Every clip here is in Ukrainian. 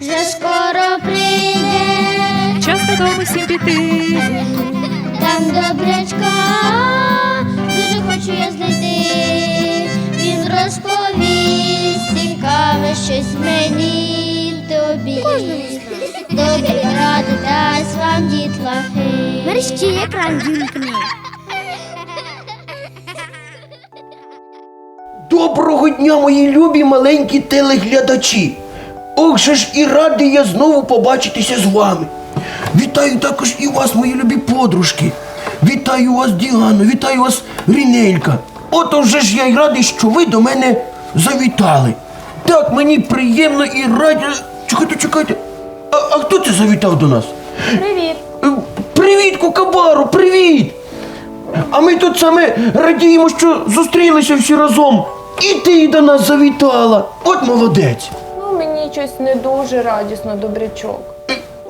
вже скоро прийде, Час додому всім піти. там добрячка, дуже хочу я знайти. Він розповість цікаве щось мені тобі. Добрі ради дасть вам дітлахи. Мерщі екран вімкни. Доброго дня, мої любі маленькі телеглядачі! Ох же ж і радий я знову побачитися з вами. Вітаю також і вас, мої любі подружки. Вітаю вас, Діано, вітаю вас, Рінелька. Ото вже ж я й радий, що ви до мене завітали. Так, мені приємно і раді. Чекайте, чекайте. А, а хто це завітав до нас? Привіт. Е, Привіт, Кукабару, привіт! А ми тут саме радіємо, що зустрілися всі разом. І ти до нас завітала. От молодець. Ну, мені щось не дуже радісно, добрячок.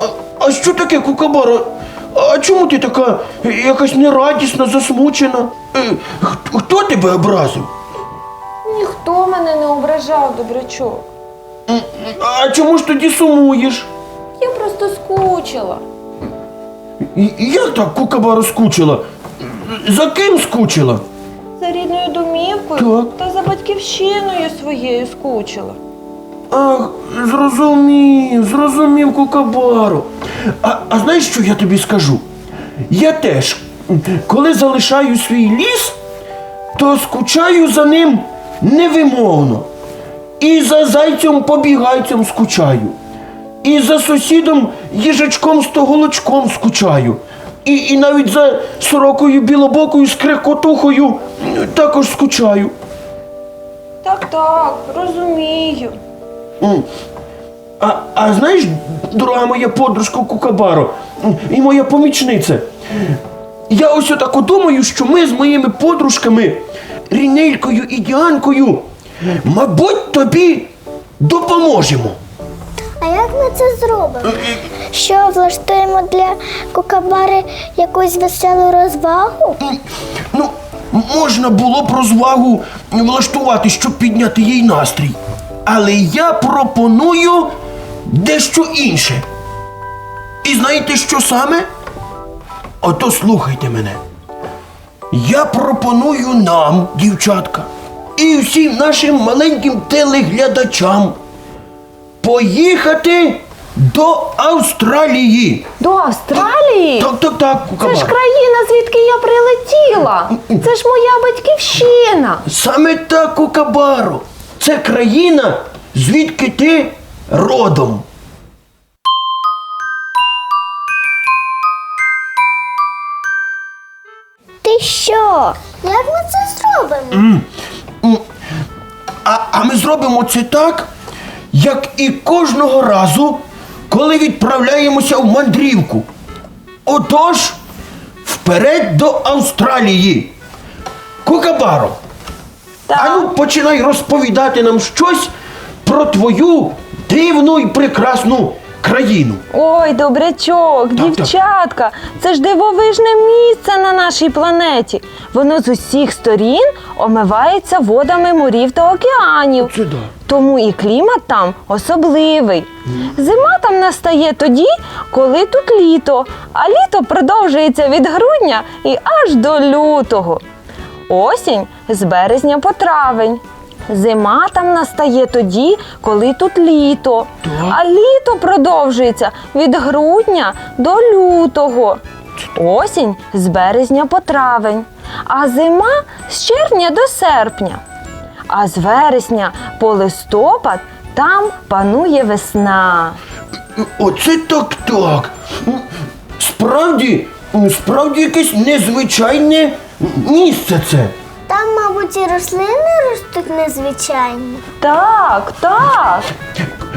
А, а що таке, Кукабара? А чому ти така якась нерадісна, засмучена? Е, Хто тебе образив? Ніхто мене не ображав, добрячок. А чому ж тоді сумуєш? Я просто скучила. Як так Кукабара скучила? За ким скучила? За рідною домівкою Так. та за батьківщиною своєю скучила. Ах, зрозумів, зрозумів Кукабару. А, а знаєш, що я тобі скажу? Я теж, коли залишаю свій ліс, то скучаю за ним невимовно. І за зайцем побігайцем скучаю. І за сусідом їжачком стоголочком скучаю. І, і навіть за сорокою білобокою скрекотухою м, також скучаю. Так, так, розумію. А, а знаєш, дорога моя подружка Кукабаро і моя помічниця, я ось отако думаю, що ми з моїми подружками Рінелькою і Діанкою, мабуть, тобі допоможемо. А як ми це зробимо? Що влаштуємо для кукабари якусь веселу розвагу? Ну, можна було б розвагу влаштувати, щоб підняти їй настрій. Але я пропоную дещо інше. І знаєте, що саме? Ото слухайте мене. Я пропоную нам, дівчатка, і всім нашим маленьким телеглядачам поїхати до Австралії. До Австралії? Так, так, так, Це ж країна, звідки я прилетіла. Це ж моя батьківщина. Саме так, Кукабаро. Це країна, звідки ти родом. Ти що? Як ми це зробимо? А, а ми зробимо це так, як і кожного разу, коли відправляємося в мандрівку. Отож, вперед до Австралії. Кукабаро, Так. а ну починай розповідати нам щось про твою дивну і прекрасну країну. Ой, добрячок, так. дівчатка, це ж дивовижне місце на нашій планеті. Воно з усіх сторін омивається водами морів та океанів. Це да. Тому і клімат там особливий. Зима там настає тоді, коли тут літо, а літо продовжується від грудня і аж до лютого. Осінь з березня по травень. Зима там настає тоді, коли тут літо, а літо продовжується від грудня до лютого. Осінь з березня по травень, а зима з червня до серпня. А з вересня по листопад там панує весна. Оце так так. Справді, справді якесь незвичайне місце це. Там, мабуть, і рослини ростуть незвичайно. Так, так.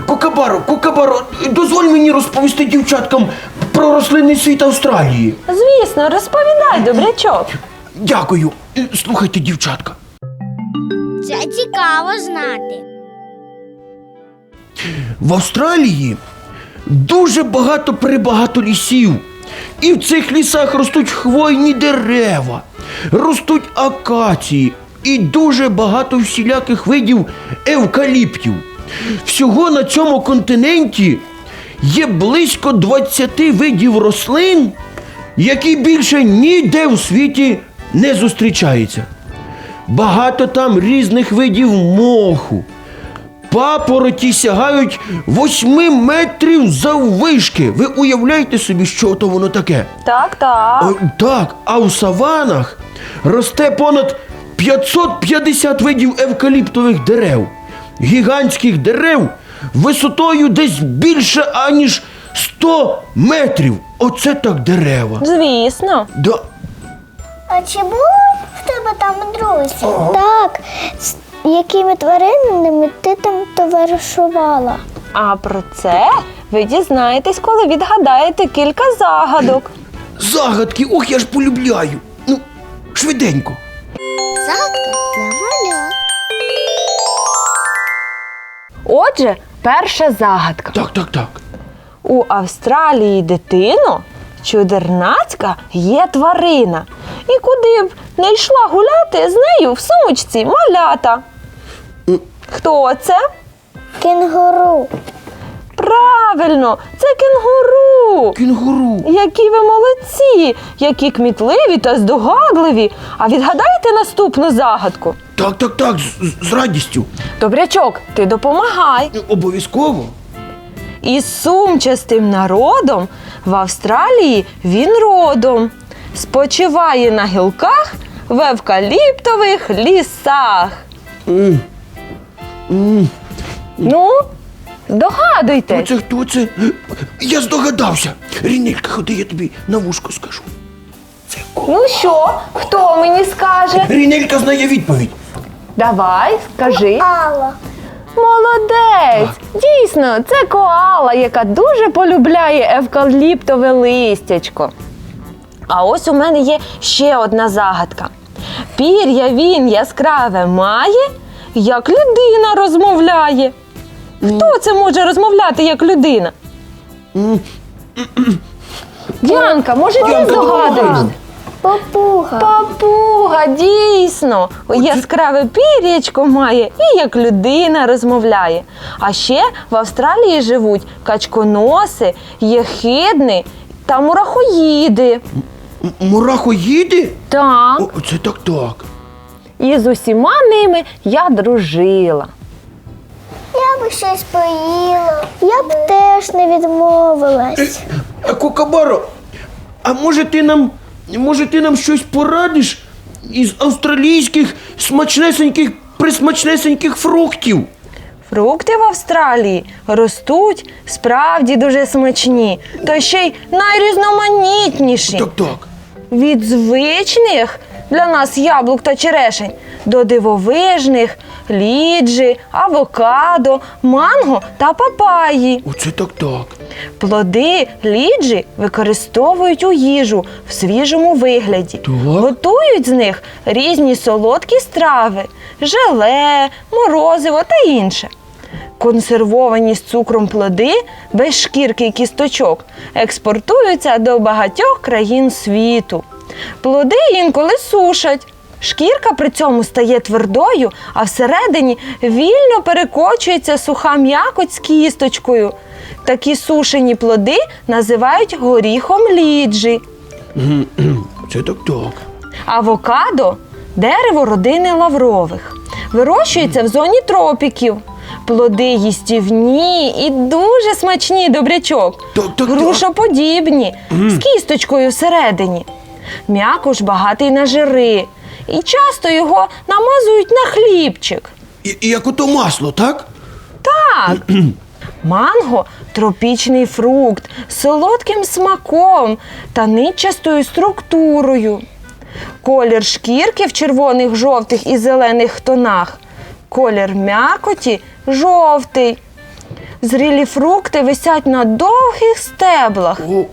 Кукабаро, Кукабаро, дозволь мені розповісти дівчаткам про рослинний світ Австралії. Звісно, розповідай, добрячок. Дякую. Слухайте, дівчатка. Це цікаво знати. В Австралії дуже багато прибагато лісів. І в цих лісах ростуть хвойні дерева, ростуть акації і дуже багато всіляких видів евкаліптів. Всього на цьому континенті є близько 20 видів рослин, які більше ніде у світі не зустрічаються. Багато там різних видів моху. Папороті сягають 8 метрів заввишки. Ви уявляєте собі, що то воно таке? Так, так. Е, Так, а у саванах росте понад 550 видів евкаліптових дерев, гігантських дерев висотою десь більше аніж 100 метрів. Оце так дерева. Звісно. Да. А чи були в тебе там друзі? Так. З якими тваринами ти там товаришувала? А про це ви дізнаєтесь, коли відгадаєте кілька загадок. Загадки, ох, я ж полюбляю. Ну, швиденько. Загадка для маля. Отже, перша загадка. Так, так, так. У Австралії дитино чудернацька є тварина. І куди б не йшла гуляти з нею в сумочці малята. Хто це? Кенгуру. Правильно, це кенгуру. Кінгуру. Які ви молодці, які кмітливі та здогадливі. А відгадайте наступну загадку. Так, так, так, з, з- з радістю. Добрячок, ти допомагай. Обов'язково. Із сумчастим народом в Австралії він родом. Спочиває на гілках в евкаліптових лісах. Ну, здогадуйтесь. Оце хто це? Я здогадався. Рінелька, ходи, я тобі на вушко скажу. Це ко. Ну що, хто мені скаже? Рінелька знає відповідь. Давай, скажи. Алла. Молодець! Дійсно, це коала, яка дуже полюбляє евкаліптове листячко. А ось у мене є ще одна загадка. Пір'я він яскраве має, як людина розмовляє. Хто це може розмовляти як людина? Діанка, може ти здогадуєшся? Папуга. Папуга, дійсно, яскраве пір'ячко має і як людина розмовляє. А ще в Австралії живуть качконоси, єхидни та мурахоїди. М- Мурахоїди? Так, О, це так так. І з усіма ними я дружила. Я би щось поїла. Я б теж не відмовилась. Кокабаро, а може ти нам, може ти нам щось порадиш із австралійських смачнесеньких, присмачнесеньких фруктів? Фрукти в Австралії ростуть справді дуже смачні, та ще й найрізноманітніші. Так, так. Від звичних для нас яблук та черешень до дивовижних ліджі, авокадо, манго та папаї. Оце так так. Плоди ліджі використовують у їжу в свіжому вигляді. Так. Готують з них різні солодкі страви, желе, морозиво та інше. Консервовані з цукром плоди без шкірки і кісточок експортуються до багатьох країн світу. Плоди інколи сушать. Шкірка при цьому стає твердою, а всередині вільно перекочується суха м'якоть з кісточкою. Такі сушені плоди називають горіхом ліджі. Це так так. Авокадо дерево родини лаврових. Вирощується в зоні тропіків. Плоди їстівні і дуже смачні добрячок. Так, так, так. Грушоподібні, з кісточкою всередині. М'якош багатий на жири. І часто його намазують на хлібчик. І, і як ото масло, так? Так. Манго тропічний фрукт з солодким смаком та нитчастою структурою. Колір шкірки в червоних, жовтих і зелених тонах. Колір м'якоті жовтий. Зрілі фрукти висять на довгих стеблах О,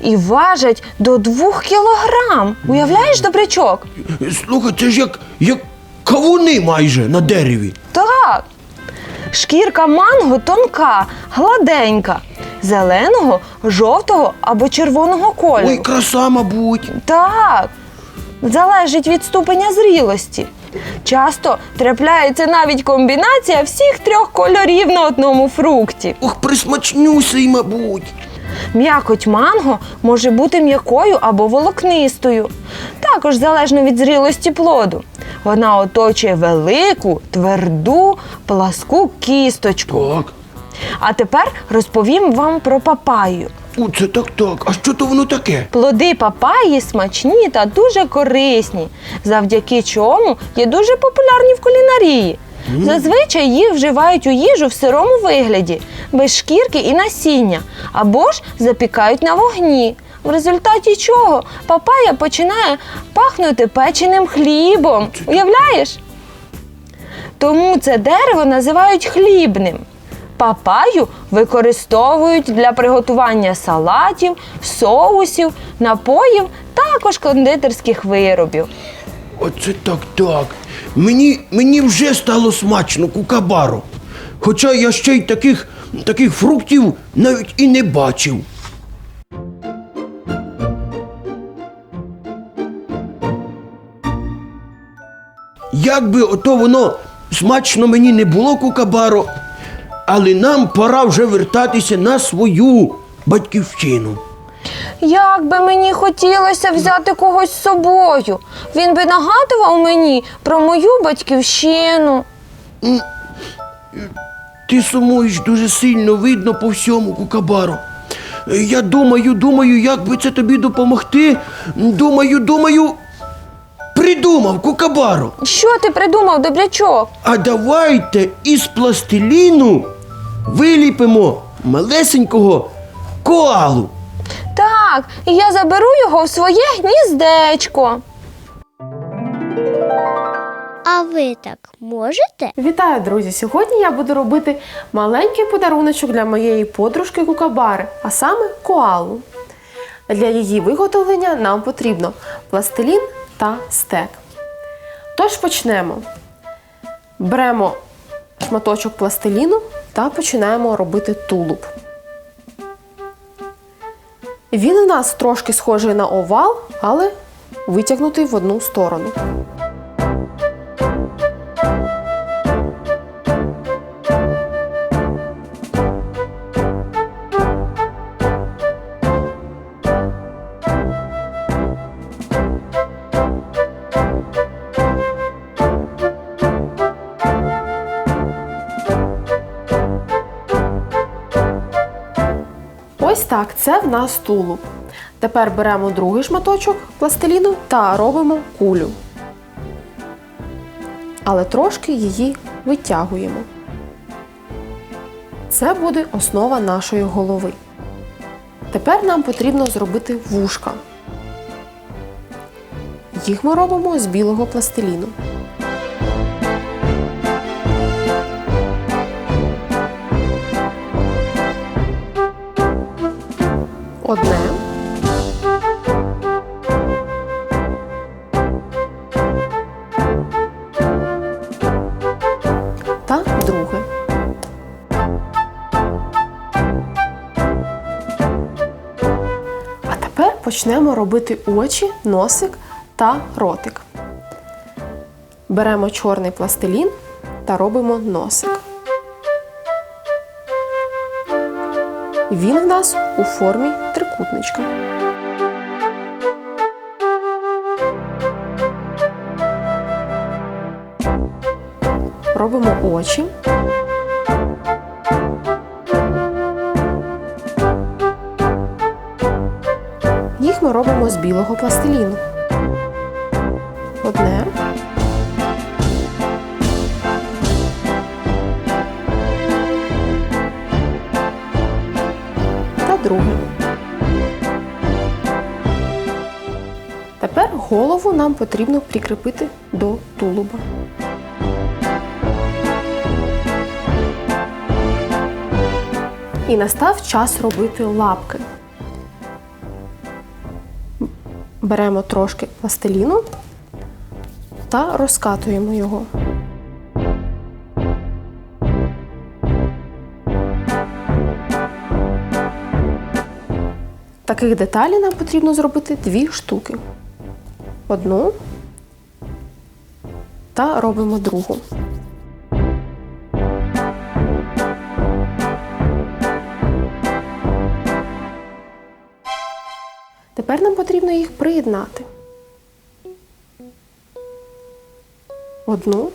і важать до двох кілограм. Уявляєш, добрячок? слухай, це ж як, як кавуни майже на дереві. Так. Шкірка манго тонка, гладенька, зеленого, жовтого або червоного кольору. Ой, краса, мабуть. Так. Залежить від ступеня зрілості. Часто трапляється навіть комбінація всіх трьох кольорів на одному фрукті. Ох, присмачнюся, й, мабуть. М'якоть манго може бути м'якою або волокнистою, також залежно від зрілості плоду. Вона оточує велику, тверду, пласку кісточку. Так. А тепер розповім вам про папаю. О, це так так. А що то воно таке? Плоди папаї смачні та дуже корисні, завдяки чому є дуже популярні в кулінарії. Зазвичай їх вживають у їжу в сирому вигляді, без шкірки і насіння, або ж запікають на вогні. В результаті чого папая починає пахнути печеним хлібом. Уявляєш? Тому це дерево називають хлібним. Папаю використовують для приготування салатів, соусів, напоїв, також кондитерських виробів. Оце так так. Мені, мені вже стало смачно кукабаро. Хоча я ще й таких, таких фруктів навіть і не бачив. Як би ото воно смачно мені не було кукабаро, але нам пора вже вертатися на свою батьківщину. Як би мені хотілося взяти когось з собою. Він би нагадував мені про мою батьківщину. Ти сумуєш дуже сильно видно по всьому, Кукабаро. Е, Я думаю, думаю, як би це тобі допомогти. Думаю, думаю. Придумав, Кукабаро. Що ти придумав, добрячок? А давайте із пластиліну виліпимо малесенького коалу. Так, і я заберу його в своє гніздечко. А ви так можете? Вітаю, друзі! Сьогодні я буду робити маленький подаруночок для моєї подружки Кукабари, а саме коалу. Для її виготовлення нам потрібно пластилін та стек. Тож почнемо. Беремо шматочок пластиліну та починаємо робити тулуб. Він у нас трошки схожий на овал, але витягнутий в одну сторону. Так, це в нас тулуб. Тепер беремо другий шматочок пластиліну та робимо кулю. Але трошки її витягуємо. Це буде основа нашої голови. Тепер нам потрібно зробити вушка. Їх ми робимо з білого пластиліну. Почнемо робити очі, носик та ротик. Беремо чорний пластилін та робимо носик. Він в нас у формі трикутничка. Робимо очі. Ми робимо з білого пластиліну. Одне. та друге. Тепер голову нам потрібно прикріпити до тулуба. І настав час робити лапки. Беремо трошки пластиліну та розкатуємо його. Таких деталей нам потрібно зробити дві штуки. Одну та робимо другу. Тепер нам потрібно їх приєднати. Одну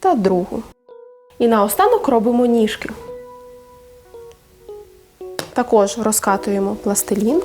та другу. І наостанок робимо ніжки. Також розкатуємо пластилін.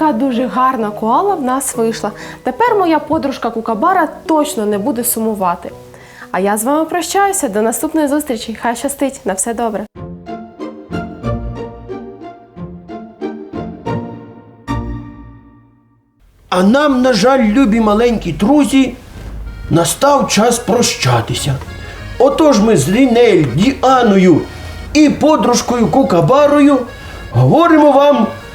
Така дуже гарна коала в нас вийшла. Тепер моя подружка Кукабара точно не буде сумувати. А я з вами прощаюся. До наступної зустрічі. Хай щастить, на все добре. А нам, на жаль, любі маленькі друзі, настав час прощатися. Отож ми з Лінель, Діаною і подружкою Кукабарою говоримо вам